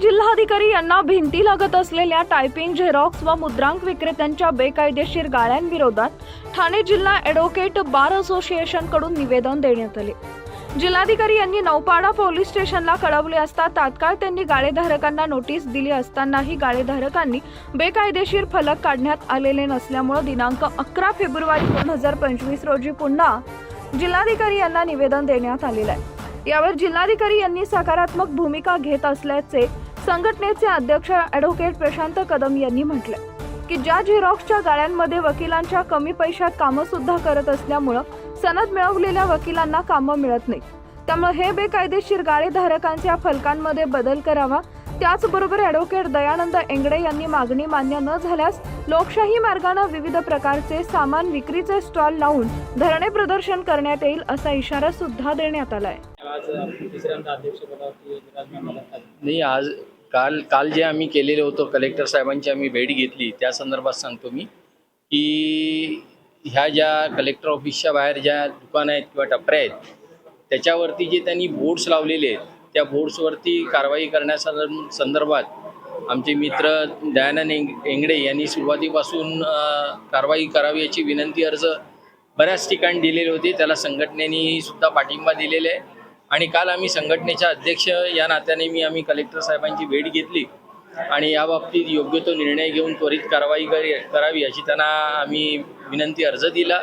जिल्हाधिकारी यांना भिंती लागत असलेल्या टायपिंग झेरॉक्स व मुद्रांक विक्रेत्यांच्या बेकायदेशीर गाळ्यांविरोधात ठाणे जिल्हा ॲडव्होकेट बार असोसिएशनकडून निवेदन देण्यात आले. जिल्हाधिकारी यांनी नौपाडा पोलीस स्टेशनला कळवले असता तात्काळ त्यांनी गाळेधारकांना नोटीस दिली असतानाही गाळेधारकांनी बेकायदेशीर फलक काढण्यात आलेले नसल्यामुळे दिनांक अकरा फेब्रुवारी दोन हजार पंचवीस रोजी पुन्हा जिल्हाधिकारी यांना निवेदन देण्यात आलेलं आहे. यावर जिल्हाधिकारी यांनी सकारात्मक भूमिका घेत असल्याचे संघटनेचे अध्यक्ष ॲडव्होकेट प्रशांत कदम यांनी म्हटले की ज्या झेरॉक्सच्या गाळ्यांमध्ये वकिलांच्या कमी पैशात कामं सुद्धा करत असल्यामुळं सनद मिळवलेल्या वकिलांना कामं मिळत नाही त्यामुळे हे बेकायदेशीर गाळेधारकांच्या फलकांमध्ये बदल करावा त्याचबरोबर ॲडव्होकेट दयानंद एंगडे यांनी मागणी मान्य न झाल्यास लोकशाही मार्गाने विविध प्रकारचे सामान विक्रीचे स्टॉल लावून धरणे प्रदर्शन करण्यात येईल असा इशारा सुद्धा देण्यात आलाय. नाही आज काल काल जे आम्ही केलेलं होतं कलेक्टर साहेबांची आम्ही भेट घेतली त्या संदर्भात सांगतो मी की ह्या ज्या कलेक्टर ऑफिसच्या बाहेर ज्या दुकानं आहेत किंवा टपऱ्या आहेत त्याच्यावरती जे त्यांनी बोर्ड्स लावलेले आहेत त्या बोर्ड्सवरती कारवाई करण्यासंदर्भ संदर्भात आमचे मित्र दयानंद एंग एंगडे यांनी सुरुवातीपासून कारवाई करावी याची विनंती अर्ज बऱ्याच ठिकाणी दिलेले होते. त्याला संघटनेने सुद्धा पाठिंबा दिलेला आहे. आणि काल आम्ही संघटनेच्या अध्यक्ष या नात्याने मी आम्ही कलेक्टर साहेबांची भेट घेतली. आणि याबाबतीत योग्य तो निर्णय घेऊन त्वरित कारवाई करी करावी अशी त्यांना आम्ही विनंती अर्ज दिला.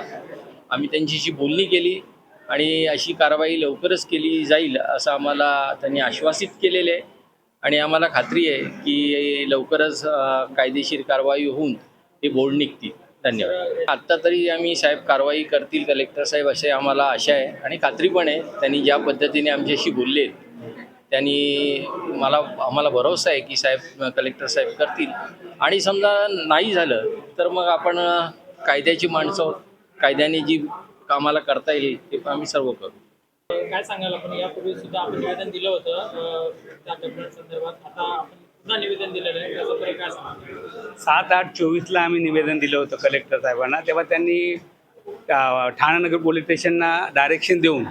आम्ही त्यांच्याशी बोलणी केली. आणि अशी कारवाई लवकरच केली जाईल असं आम्हाला त्यांनी आश्वासित केलेलं आहे. आणि आम्हाला खात्री आहे की लवकरच कायदेशीर कारवाई होऊन हे बोर्ड निघतील. धन्यवाद. आत्ता तरी आम्ही साहेब कारवाई करतील कलेक्टर साहेब असे आम्हाला आशा आहे. आणि खात्री पण आहे त्यांनी ज्या पद्धतीने आमच्याशी बोलले त्यांनी मला आम्हाला भरोसा आहे की साहेब कलेक्टर साहेब करतील. आणि समजा नाही झालं तर मग आपण कायद्याची माणसं कायद्याने जी कामाला करता येईल ते पण आम्ही सर्व करू. काय सांगाल आपण? यापूर्वी सुद्धा आपण निवेदन दिलं होतं त्या घटने संदर्भात. आता आपण पुन्हा निवेदन दिलेलं सात आठ चोवीसला आम्ही निवेदन दिलं होतं कलेक्टर साहेबांना. तेव्हा त्यांनी ठाणेनगर पोलीस स्टेशनना डायरेक्शन देऊन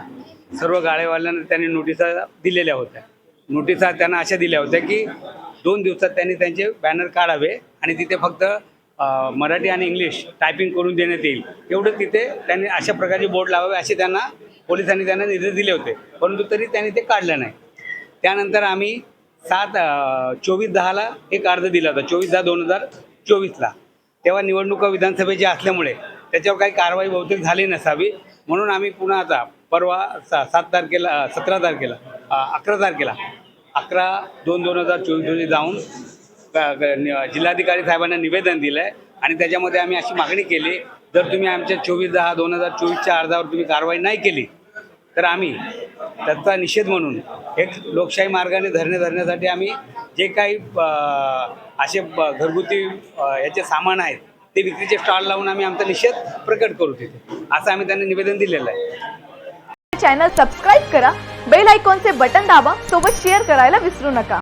सर्व गाळेवाल्यांना त्यांनी नोटिसा दिलेल्या होत्या. नोटिसा त्यांना अशा दिल्या होत्या की दोन दिवसात त्यांनी त्यांचे बॅनर काढावे आणि तिथे फक्त मराठी आणि इंग्लिश टायपिंग करून देण्यात येईल. एवढं तिथे त्यांनी अशा प्रकारचे बोर्ड लावावे असे त्यांना पोलिसांनी त्यांना निर्देश दिले होते. परंतु तरी त्यांनी ते काढलं नाही. त्यानंतर आम्ही सात चोवीस दहाला एक अर्ज दिला होता. चोवीस दहा दोन हजार चोवीसला. तेव्हा निवडणुका विधानसभेच्या असल्यामुळे त्याच्यावर काही कारवाई बहुतेक झाली नसावी. म्हणून आम्ही पुन्हा आता परवा सा सात तारखेला सतरा तारखेला अकरा तारखेला अकरा दोन दोन हजार चोवीस रोजी जाऊन जिल्हाधिकारी साहेबांना निवेदन दिलं आहे आणि त्याच्यामध्ये आम्ही अशी मागणी केली जर तुम्ही आमच्या चोवीस दहा दोन हजार चोवीसच्या अर्जावर तुम्ही कारवाई नाही केली तर आम्ही त्याचा निषेध म्हणून एक लोकशाही मार्गाने धरणे धरण्यासाठी आम्ही जे काही असे घरगुती याचे सामान आहेत ते विक्रीचे स्टॉल लावून आम्ही आमचा निषेध प्रकट करू तिथे. असं आम्ही त्यांना निवेदन दिलेलं आहे. चॅनल सबस्क्राईब करा बेल आयकॉनचे बटन दाबा सोबत शेअर करायला विसरू नका.